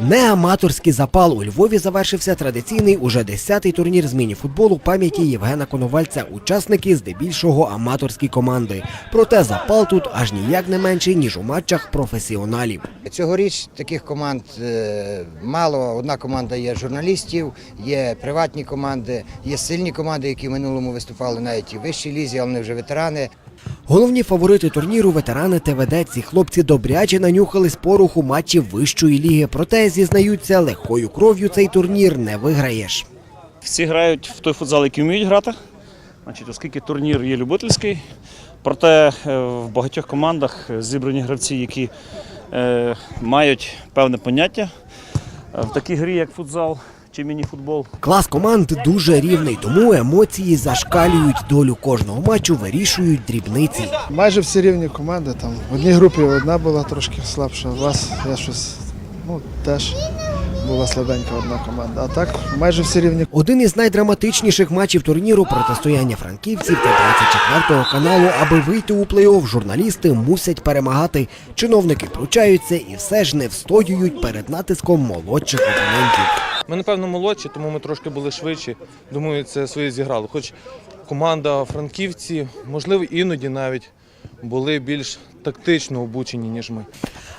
Неаматорський запал у Львові завершився традиційний уже 10-й турнір з міні-футболу пам'яті Євгена Коновальця. Учасники здебільшого аматорські команди. Проте запал тут аж ніяк не менший ніж у матчах професіоналів. Цьогоріч таких команд е, мало. Одна команда є журналістів, є приватні команди, є сильні команди, які в минулому виступали навіть і в вищій лізі, але вони вже ветерани. Головні фаворити турніру ветерани ТВД. Ці хлопці добряче нанюхали пороху матчів вищої ліги. Проте зізнаються, легкою кров'ю цей турнір не виграєш. Всі грають в той футзал, який вміють грати. Значить, оскільки турнір є любительський, проте е, в багатьох командах зібрані гравці, які е, мають певне поняття е, в такій грі, як футзал чи міні-футбол. Клас команд дуже рівний, тому емоції зашкалюють долю кожного матчу, вирішують дрібниці. Майже всі рівні команди. Там в одній групі одна була трошки слабша, у вас я щось ну, теж була слабенька одна команда. А так майже всі рівні. Один із найдраматичніших матчів турніру протистояння франківців та 24-го каналу. Аби вийти у плей-офф, журналісти мусять перемагати. Чиновники пручаються і все ж не встоюють перед натиском молодших опонентів. Ми, напевно, молодші, тому ми трошки були швидші. Думаю, це своє зіграло. Хоч команда франківці, можливо, іноді навіть були більш тактично обучені, ніж ми.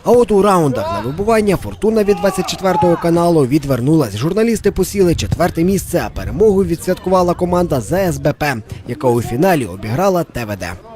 А от у раундах на вибування фортуна від 24-го каналу відвернулась. Журналісти посіли четверте місце, а перемогу відсвяткувала команда ЗСБП, яка у фіналі обіграла ТВД.